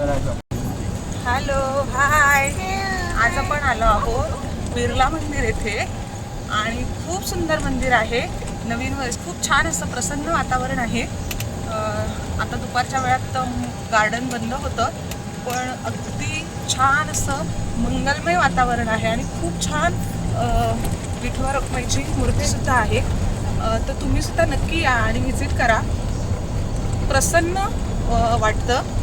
Hello hi. आज आपण आलो आहोत बिर्ला मंदिर येथे. आणि खूप सुंदर मंदिर आहे. नवीन वर्ष खूप छान असं प्रसन्न वातावरण आहे. आता दुपारच्या वेळात गार्डन बंद होतं. पण अगदी छान असं मंगलमय वातावरण आहे आणि खूप छान अं, विठोबा मूर्तीसुद्धा आहे. तर तुम्ही सुद्धा नक्की या आणि व्हिजिट करा. प्रसन्न वाटतं.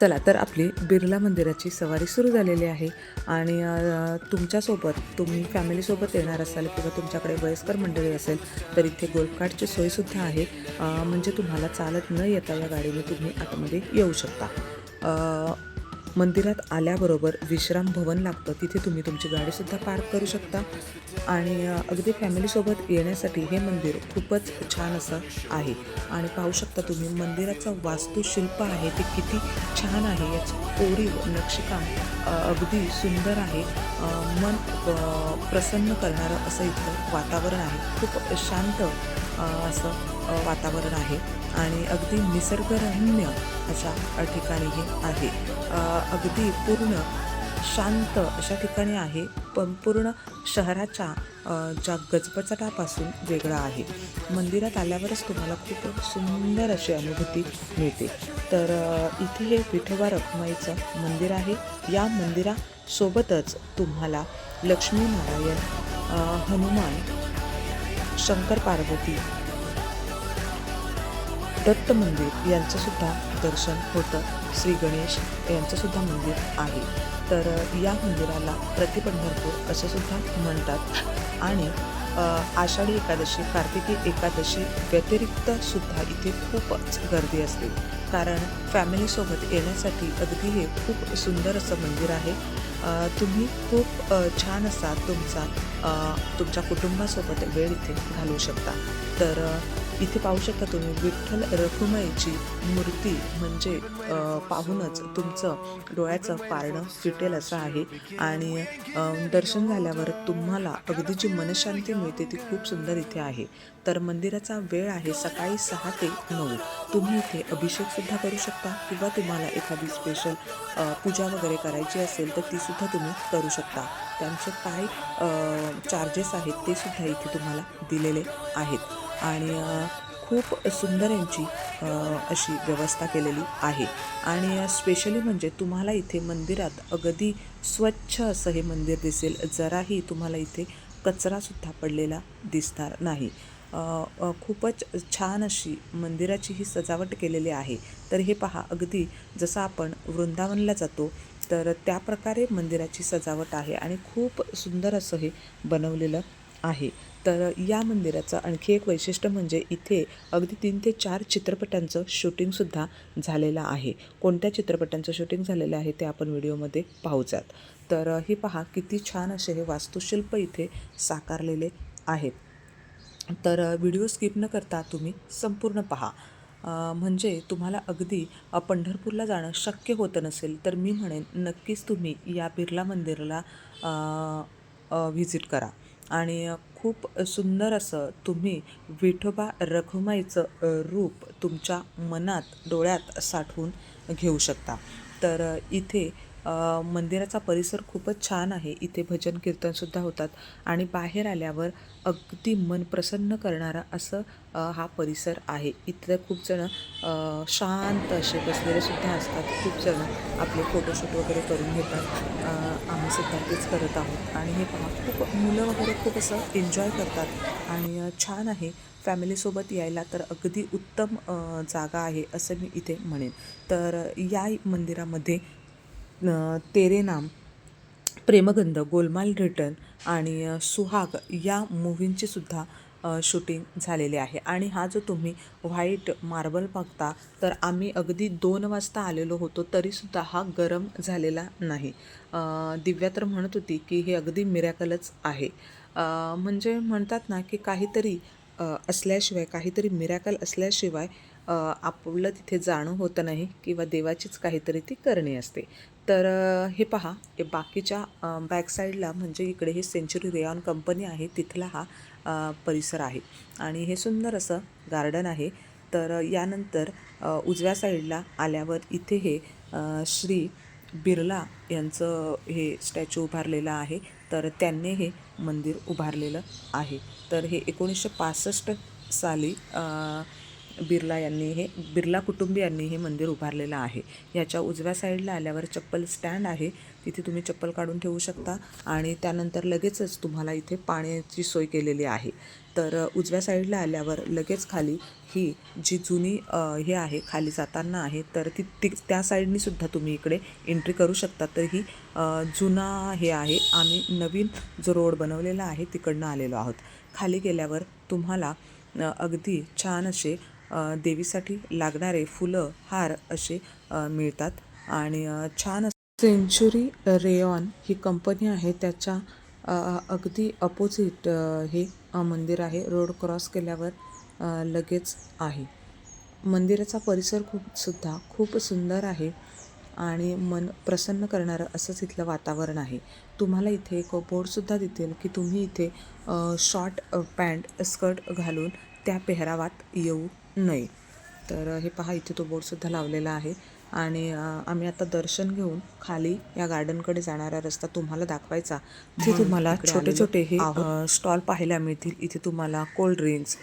चला तर आपली बिर्ला मंदिराची सवारी सुरू झालेली आहे आणि तुमच्यासोबत तुम्ही फॅमिलीसोबत येणार असाल किंवा तुमच्याकडे वयस्कर मंडळी असेल तर इथे गोल्फकार्टची सोयसुद्धा आहे. म्हणजे तुम्हाला चालत न येता या गाडीने तुम्ही आतमध्ये येऊ शकता. मंदिरात आल्याबरोबर विश्राम भवन लागतं. तिथे तुम्ही तुमची गाडीसुद्धा पार्क करू शकता. आणि अगदी फॅमिलीसोबत येण्यासाठी हे मंदिर खूपच छान असं आहे. आणि पाहू शकता तुम्ही मंदिराचं वास्तुशिल्प आहे. ते किती छान आहे. याचं कोरीव नक्षीकाम अगदी सुंदर आहे. मन प्रसन्न करणारं असं इथलं वातावरण आहे. खूप शांत असं वातावरण आहे. आणि अगदी निसर्गरम्य अशा ठिकाणी हे आहे अगदी पूर्ण शांत अशा ठिकाणी आहे. पण पूर्ण शहराच्या ज्या गजबजटापासून वेगळा आहे. मंदिरात आल्यावरच तुम्हाला खूप सुंदर अशी अनुभूती मिळते. तर इथे हे विठोबा रखमाईचं मंदिर आहे. या मंदिरासोबतच तुम्हाला लक्ष्मीनारायण हनुमान शंकर पार्वती दत्त मंदिर यांचंसुद्धा दर्शन होतं. श्री गणेश यांचंसुद्धा मंदिर आहे. तर या मंदिराला प्रतिपंढरपूर असं सुद्धा म्हणतात. आणि आषाढी एकादशी कार्तिकी एकादशी व्यतिरिक्त सुद्धा इथे खूपच गर्दी असते. कारण फॅमिलीसोबत येण्यासाठी अगदी हे खूप सुंदर असं मंदिर आहे. तुम्ही खूप छान असा तुमचा तुमच्या कुटुंबासोबत वेळ इथे घालवू शकता. तर इथे पाहू शकता तुम्ही विठ्ठल रखुमाईची मूर्ती म्हणजे पाहूनच तुमचं डोळ्याचं पारणं फिटेल असं आहे. आणि दर्शन झाल्यावर तुम्हाला अगदी जी मनशांती मिळते ती खूप सुंदर इथे आहे. तर मंदिराचा वेळ आहे सकाळी सहा ते नऊ. तुम्ही इथे अभिषेकसुद्धा करू शकता किंवा तुम्हाला एखादी स्पेशल पूजा वगैरे करायची असेल तर तीसुद्धा तुम्ही करू शकता. त्यांचे काय चार्जेस आहेत ते सुद्धा इथे तुम्हाला दिलेले आहेत. आणि खूप सुंदर यांची अशी व्यवस्था केलेली आहे. आणि स्पेशली म्हणजे तुम्हाला इथे मंदिरात अगदी स्वच्छ असं हे मंदिर दिसेल. जराही तुम्हाला इथे कचरासुद्धा पडलेला दिसणार नाही. खूपच छान अशी मंदिराची ही सजावट केलेली आहे. तर हे पहा अगदी जसं आपण वृंदावनला जातो तर त्या प्रकारे मंदिराची सजावट आहे. आणि खूप सुंदर असं हे बनवलेलं आहे. तर या मंदिराचं आणखी एक वैशिष्ट्य म्हणजे इथे अगदी तीन ते चार चित्रपटांचं शूटिंगसुद्धा झालेलं आहे. कोणत्या चित्रपटांचं शूटिंग झालेलं आहे ते आपण व्हिडिओमध्ये पाहूचात तर हे पहा किती छान असे हे वास्तुशिल्प इथे साकारलेले आहेत. तर व्हिडिओ स्किप न करता तुम्ही संपूर्ण पहा. म्हणजे तुम्हाला अगदी पंढरपूरला जाणं शक्य होतं नसेल तर मी म्हणेन नक्कीच तुम्ही या बिर्ला मंदिराला व्हिजिट करा. आणि खूप सुंदर असं तुम्ही विठोबा रखुमाईचं रूप तुमच्या मनात डोळ्यात साठवून घेऊ शकता. तर इथे मंदिराचा परिसर खूपच छान आहे. इथे भजन कीर्तनसुद्धा होतात. आणि बाहेर आल्यावर अगदी मन प्रसन्न करणारा असं हा परिसर आहे. इथं खूप जण शांत असे बसलेलेसुद्धा असतात. खूप जण आपले फोटोशूट वगैरे करून घेतात. आम्ही सुद्धा तेच करत आहोत. आणि हे पहा खूप मुलं वगैरे खूप असं एन्जॉय करतात. आणि छान आहे. फॅमिलीसोबत यायला तर अगदी उत्तम जागा आहे असं मी इथे म्हणेन. तर या मंदिरामध्ये तेरे नाम प्रेमगंध गोलमाल रिटर्न आणि सुहाग या मूव्हींची सुद्धा शूटिंग झालेले आहे. आणि हा जो तुम्ही व्हाईट मार्बल बघता तर आम्ही अगदी दोन वाजता आलेलो होतो तरीसुद्धा हा गरम झालेला नाही. दिव्या तर म्हणत होती की हे अगदी मिरॅकलच आहे. म्हणजे म्हणतात ना की काहीतरी असल्याशिवाय काहीतरी मिरॅकल असल्याशिवाय आपलं तिथे जाणं होतं नाही किंवा देवाचीच काहीतरी ती करणी असते. तर हे पहा हे बाकीच्या बॅकसाईडला म्हणजे इकडे हे सेंचुरी रेऑन कंपनी आहे तिथला हा परिसर आहे. आणि हे सुंदर असं गार्डन आहे. तर यानंतर उजव्या साईडला आल्यावर इथे हे श्री बिर्ला यांचं हे स्टॅच्यू उभारलेलं आहे. तर त्यांनी हे मंदिर उभारलेलं आहे. तर हे एकोणीसशे पासष्ट साली बिर्ला यांनी हे बिर्ला कुटुंबियांनी हे मंदिर उभारलेलं आहे. याच्या उजव्या साईडला आल्यावर चप्पल स्टँड आहे. तिथे तुम्ही चप्पल काढून ठेवू शकता आणि त्यानंतर लगेचच तुम्हाला इथे पाण्याची सोय केलेली आहे. तर उजव्या साईडला आल्यावर लगेच खाली ही जी जुनी हे आहे खाली जाताना आहे तर ती ती त्या साईडनी सुद्धा तुम्ही इकडे एंट्री करू शकता. तर ही जुना हे आहे. आम्ही नवीन जो रोड बनवलेला आहे तिकडनं आलेलो आहोत. खाली गेल्यावर तुम्हाला अगदी छान असे देवीसाठी लागणारे फुलं हार असे मिळतात. आणि छान सेंचुरी रेऑन ही कंपनी आहे. त्याच्या अगदी अपोजिट हे मंदिर आहे. रोड क्रॉस केल्यावर लगेच आहे. मंदिराचा परिसर खूप सुद्धा खूप सुंदर आहे. आणि मन प्रसन्न करणारं असंच इथलं वातावरण आहे. तुम्हाला इथे एक बोर्डसुद्धा देतील की तुम्ही इथे शॉर्ट पॅन्ट स्कर्ट घालून त्या पेहरावात येऊ नये तर हे पहा इथे तो बोर्डसुद्धा लावलेला आहे. आणि आम्ही आता दर्शन घेऊन खाली या गार्डनकडे जाणारा रस्ता तुम्हाला दाखवायचा. इथे तुम्हाला छोटे छोटे हे स्टॉल पाहायला मिळतील. इथे तुम्हाला कोल्ड्रिंक्स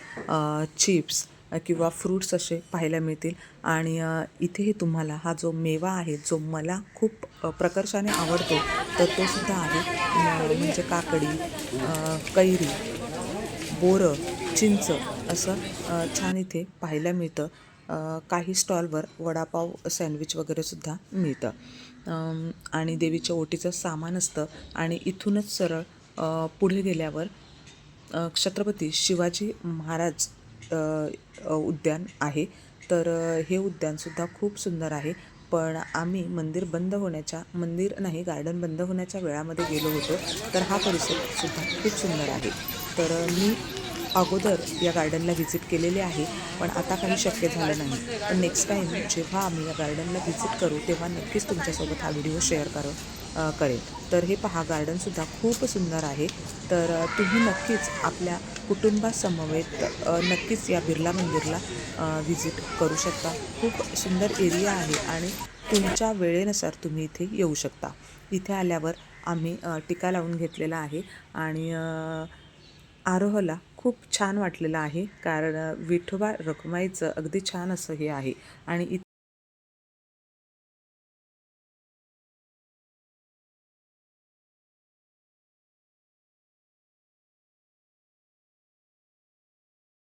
चिप्स किंवा फ्रूट्स असे पाहायला मिळतील. आणि इथेही तुम्हाला हा जो मेवा आहे जो मला खूप प्रकर्षाने आवडतो तर तो सुद्धा आहे. म्हणजे काकडी कैरी बोरं चिंच असं छान इथे पाहायला मिळतं. काही स्टॉलवर वडापाव सँडविच वगैरेसुद्धा मिळतं. आणि देवीच्या ओटीचं सामान असतं आणि इथूनच सरळ पुढे गेल्यावर छत्रपती शिवाजी महाराज उद्यान आहे. तर हे उद्यानसुद्धा खूप सुंदर आहे. पण आम्ही मंदिर बंद होण्याच्या मंदिर नाही गार्डन बंद होण्याच्या वेळामध्ये गेलो होतो. तर हा परिसरसुद्धा खूप सुंदर आहे. तर मी अगोदर या गार्डनला व्हिजिट केलेले आहे पण आता काही शक्य झालं नाही. पण नेक्स्ट टाईम जेव्हा आम्ही या गार्डनला व्हिजिट करू तेव्हा नक्कीच तुमच्यासोबत हा व्हिडिओ शेअर कर अ, करेन. तर हे पहा गार्डनसुद्धा खूप सुंदर आहे. तर तुम्ही नक्कीच आपल्या कुटुंबासमवेत नक्कीच या बिर्ला मंदिरला व्हिजिट करू शकता. खूप सुंदर एरिया आहे आणि तुमच्या वेळेनुसार तुम्ही इथे येऊ शकता. इथे आल्यावर आम्ही टिका लावून घेतलेला आहे आणि आरोहला खूप छान वाटलेलं आहे. कारण विठोबा रखुमाईचं अगदी छान असं हे आहे. आणि इ